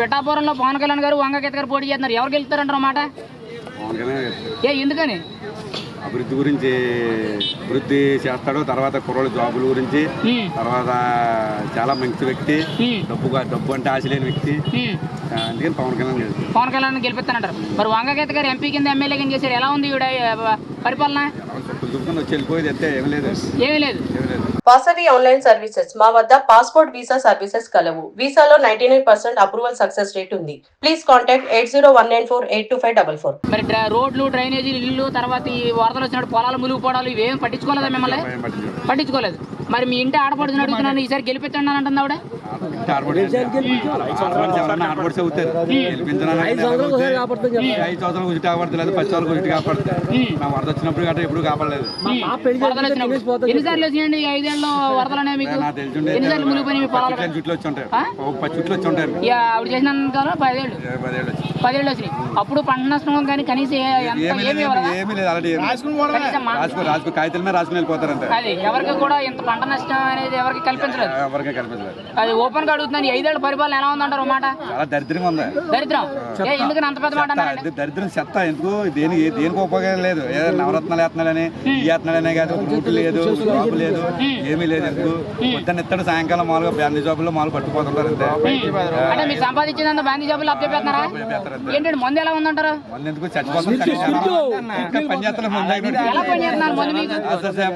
పిఠాపురంలో పవన్ కళ్యాణ్ గారు వంగగీత గారు పోటీ చేస్తున్నారు. ఎవరు గెలుస్తారంటారు మాట. ఏ ఎందుకని? అభివృద్ధి గురించి అభివృద్ధి చేస్తాడు తర్వాత కుర్రోళ్ళ జాబుల గురించి తర్వాత చాలా మంచి వ్యక్తి డబ్బు డబ్బు అంటే ఆశ లేని వ్యక్తి. అందుకని పవన్ కళ్యాణ్. పవన్ కళ్యాణ్ గెలిపిస్తానంటారు. మరి వంగగీత గారు ఎంపీ కింద ఎమ్మెల్యే కింద చేశారు. ఎలా ఉంది ఈవిడ పరిపాలన? ఏమీ లేదు. Vasavi online services. మా వద్ద పాస్పోర్ట్ వీసా సర్వీసెస్ కలవు. వీసాలో ninety nine percent approval success rate ఉంది. Please contact eight zero one nine four eight two five double four. మరి రోడ్లు డ్రైనేజీలు ఇల్లు తర్వాత ఈ వరదలు వచ్చినప్పుడు పొలాలు మునిగిపోవడాలు ఇవేం పట్టించుకోలేదా మిమ్మల్ని. పట్టించుకోలేదు. మరి మీ ఇంటి ఆడపడుచుని అడుగుతున్నాను ఈసారి గెలిపించండి అని అంటుంది ఆవిడ ఐదు సంవత్సరాలు కాపాడుతుంది పది సంవత్సరాల కాపాడుతుంది వరద వచ్చినప్పుడు గట్రా ఎప్పుడు కాపాడలేదు. వరదలు ఎన్నిసార్లు ఐదేళ్ళు అనేవి మీకు? నాకు తెలిసి ఎన్నిసార్లు మునిగిపోయినాయి మీ పొలాలు పచ్చి చుట్లు వచ్చి ఉంటాయి ఆ? ఒక పది చుట్లు వచ్చి ఉంటాయి ఇక ఆవిడ చేసిన పదేళ్ళు. పదేళ్ళు వచ్చినాయి. అప్పుడు పంట నష్టం కానీ కనీసం ఏమీ లేదు అలాంటి రాసుకో కాగితాల మీద రాసుకుని వెళ్ళిపోతారంటే. అది ఎవరికి కూడా ఇంత పంట నష్టం అనేది ఎవరికి కల్పించలేదు. ఎవరికే అది ఓపెన్గా అడుగుతున్నాను ఐదేళ్ళ పరిపాలన ఎలా ఉందంటారు మాట? చాలా దరిద్రంగా ఉంది. దరిద్రం. ఏ ఎందుకని అంత పెద్ద మాట దరిద్రం చెత్త. ఎందుకు? దేనికి దేనికి ఉపయోగం లేదు. ఏదో నవరత్నాలు వేస్తున్నాలని ఈ వేస్తున్నాలనే కాదు రూట్ లేదు జాబ్ లేదు ఏమీ లేదు. ఎందుకు? పొద్దున్న ఇస్తాడు సాయంకాలం మామూలుగా బ్యాండ్ జాబుల్లో మామూలు పట్టుకుపోతుంటారు అంతే. అంటే మీరు సంపాదించిందంతా జాబులు మందు ఎలా ఉందంటారు? మంది ఎందుకు? చచ్చిపోతుంది పని చేస్తున్నారు మందు మీకు?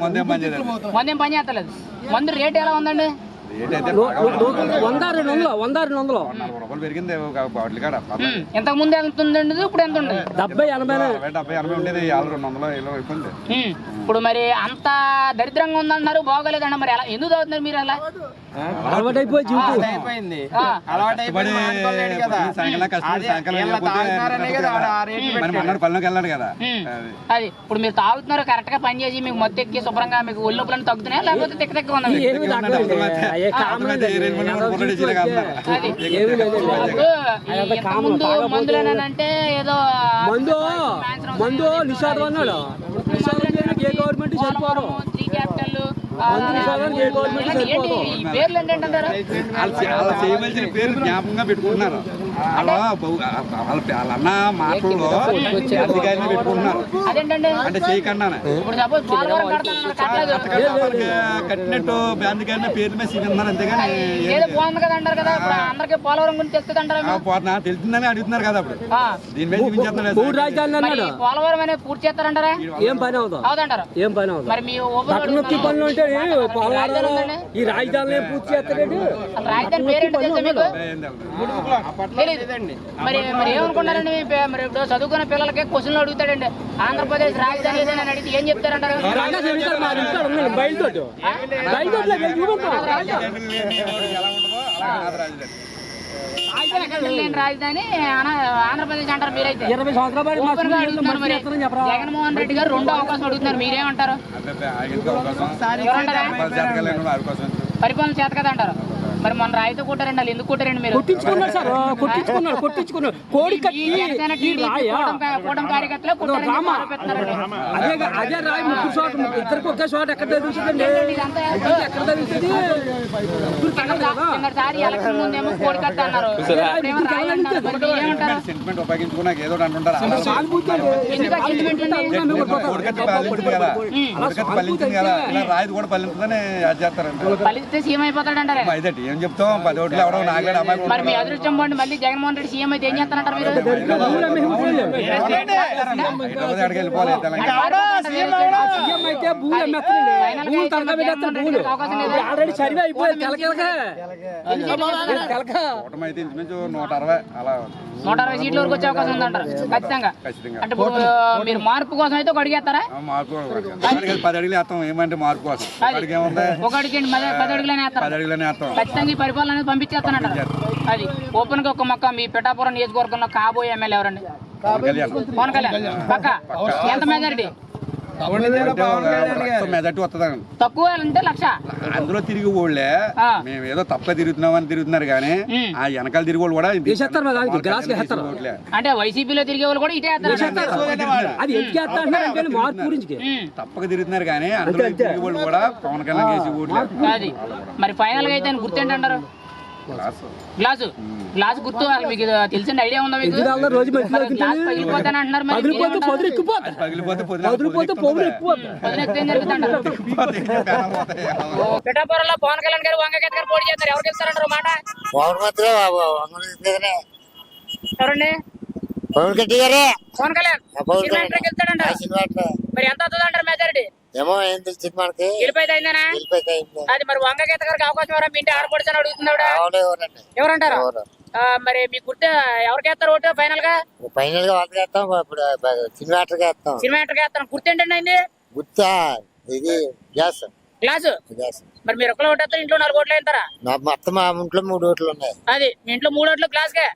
ముందే పని మందు ఏం పని చేస్తలేదు. మందు రేట్ ఎలా ఉందండి? ఏంటంటే వంద రెండు వందలు వంద రెండు వందలు. నలభై రూపాయలు పెరిగింది ఒక బాటిల్ కాడ. ఉమ్, ఇంతకు ముందు ఎంత ఉందండి? ఇప్పుడు ఎంత ఉంది డెబ్బై ఎనభై అరవై డెబ్బై ఎనభై ఉండేది ఇవాళ రెండు వందలు ఇలా అయిపోయింది ఉమ్, ఇప్పుడు మరి అంత దరిద్రంగా ఉందన్నారు బాగోలేదండి మరి. ఎలా ఎందుకు తాగుతున్నారు మీరు అలా? అలవాటు అయిపోయి జీవితం. కదా. ఉమ్. అది. అది. ఇప్పుడు మీరు తాగుతున్నారు కరెక్ట్గా పని చేసి మీకు మొత్తం ఎక్కి శుభ్రంగా మీకు ఒళ్ళు తగ్గుతున్నాయా? లేకపోతే తిక్క తిక్క ఉందా ముందు మందులేనంటే ఏదో మందు మందు నిషాదం అన్నాడు. నిషాదం ఏ గవర్నమెంట్ త్రీ క్యాపిటల్ పేర్లు చేయవలసిన పేరు జ్ఞాపకంగా పెట్టుకుంటున్నారు. వాళ్ళ అన్న మాటల్లో అధికారిని పెట్టుకుంటున్నారు. అదేంటండి? అంటే చేయకుండా కట్టినట్టు అందుకని పేరు మీద సీనిస్తున్నారు అంతేగాని అందరికీ పోలవరం గురించి తెలుస్తుంది అంటారా ఆ పోతున్నా తెలుస్తుందని అడుగుతున్నారు కదా అప్పుడు. ఆ, దీని మీద ఈ పోలవరం అనేది పూర్తి చేస్తారంటారా? ఏం పని అవుతుంది అవుదంటారు ఏం పని అవుతుంది మరి మీ ఓపెన్ నొక్కి పనులు పోలవరం ఈ పూర్తి రాజధాని తెలదు. తెలీదు మరి మరి ఏమనుకున్నారండి మరి ఇప్పుడు చదువుకున్న పిల్లలకి క్వశ్చన్లు అడుగుతాడండి. ఆంధ్రప్రదేశ్ రాజధాని ఏదైనా అడిగితే ఏం చెప్తారంటారు? రాజా చెబుతారు నాది రాజధాని. ఆంధ్రప్రదేశ్ అంటారు మీరైతే. ఇరవై సంవత్సరాల జగన్మోహన్ రెడ్డి గారు రెండో అవకాశం అడుగుతున్నారు. మీరేమంటారు? పరిపాలన చేత కదా అంటారు. మరి మొన్న రాయితో కొట్టారండి వాళ్ళు ఎందుకు కొట్టారండి మీరు? కొట్టించుకున్నాడు సార్ కొట్టించుకున్నాడు కొట్టించుకున్నాడు కోడి కూటమి కార్యకర్తలే. అదే అదే రాయి ముగ్గురు చోట ఇద్దరికి ఒకే చోట ఎక్కడ ఎలక్షన్ ముందేమో కోడి కట్ట అన్నారు. సెంటిమెంట్ ఏదో అంటుంటారు. కదా. రాయిది కూడా పల్లించిందని అది చేస్తారంట. ఫలిస్తే సీఎం అయిపోతాడు అంటారే ఇదేంటి ఏం చెప్తాం పది ఓట్లు ఎవడో నాగలేడు అమ్మాయి మరి మీ అదృష్టం పోండి మళ్ళీ జగన్మోహన్ రెడ్డి సీఎం అయితే ఏం చేస్తారంటారు మీరు అయితే ఇంచుమించు నూట అరవై అలా నూట అరవై సీట్ల వరకు వచ్చే అవకాశం ఉందంటారు. ఖచ్చితంగా. ఖచ్చితంగా. అంటే ఇప్పుడు మీరు మార్పు కోసం అయితే ఒక అడిగేస్తారా? మార్పు అడిగి పది అడుగులు వేస్తాం. ఏమంటే మార్పు కోసం. అడిగి ఏముంది? ఒక అడిగండి పది పది అడుగులనే వేస్తారు? పది అడుగులనే వేస్తాం. ఖచ్చితంగా ఈ పరిపాలన అనేది పంపించేస్తానంటారు. అది. ఓపెన్గా ఒక మొక్క మీ పిఠాపురం నియోజకవర్గంలో కాబోయే ఎమ్మెల్యే ఎవరండి? పవన్ కళ్యాణ్. పక్క. ఎంత మెజారిటీ? మెజార్టీ వస్తుందండి తక్కువ అంటే లక్ష. అందులో తిరిగి ఊళ్ళే ఆ. మేము ఏదో తప్ప తిరుగుతున్నామని తిరుగుతున్నారు కానీ. ఆ వెనకాల తిరిగి వాళ్ళు కూడా. అంటే వైసీపీలో తిరిగే వాళ్ళు కూడా ఇటే అది మార్పు గురించి? తప్పక తిరుగుతున్నారు కానీ అందులో తిరిగి వాళ్ళు కూడా పవన్ కళ్యాణ్ మరి ఫైనల్గా అయితే ఆయన గుర్తేంటంటారు గ్లాసు. గ్లాస్. గుర్తు మీకు తెలిసిన ఐడియా ఉందా మీకు? రోజు గ్లాస్ పగిలిపోతాను అంటున్నారు మరి. పగిలిపోతే ఎక్కుపోతుంది పగిలిపోతే ఎక్కువ? పిఠాపురంలో పవన్ కళ్యాణ్ గారు వంగగీత గారు పోటీ చేస్తారు. ఎవరు గెలుస్తారంటారు మాట? పవన్ ఎవరండి? పవన్ కట్టి గారే. పవన్ కళ్యాణ్. సినిమా. మరి ఎంత అవుతుంది అంటారు మెజారిటీ? ఏమో ఏం తెలిసింది మనకి గెలిపోయింది అయిందేనా వెళ్ళిపోయి అది మరి వంగగీత గారికి అవకాశం ఎవరా మీ ఇంటి ఆడపడుచు ఎవరండి? ఎవరంటారు? మరి మీ గుర్తు ఎవరికి వేస్తారు ఓటు ఫైనల్గా ఫైనల్గా వాళ్ళకి వేస్తాం ఇప్పుడు సినిమా ఆటకి వేస్తాం. సినిమా ఎంట్రీ వేస్తాను గుర్తు ఏంటండి అయింది గుర్తా? ఇది గ్యాస్ గ్లాసు? మరి మీరు ఒక్కలో ఓటు వేస్తారు ఇంట్లో నాలుగు ఓట్లు వేస్తారా నా మొత్తం మా ఇంట్లో మూడు ఓట్లు ఉన్నాయి. అది మీ ఇంట్లో మూడు ఓట్లు గ్లాస్ కే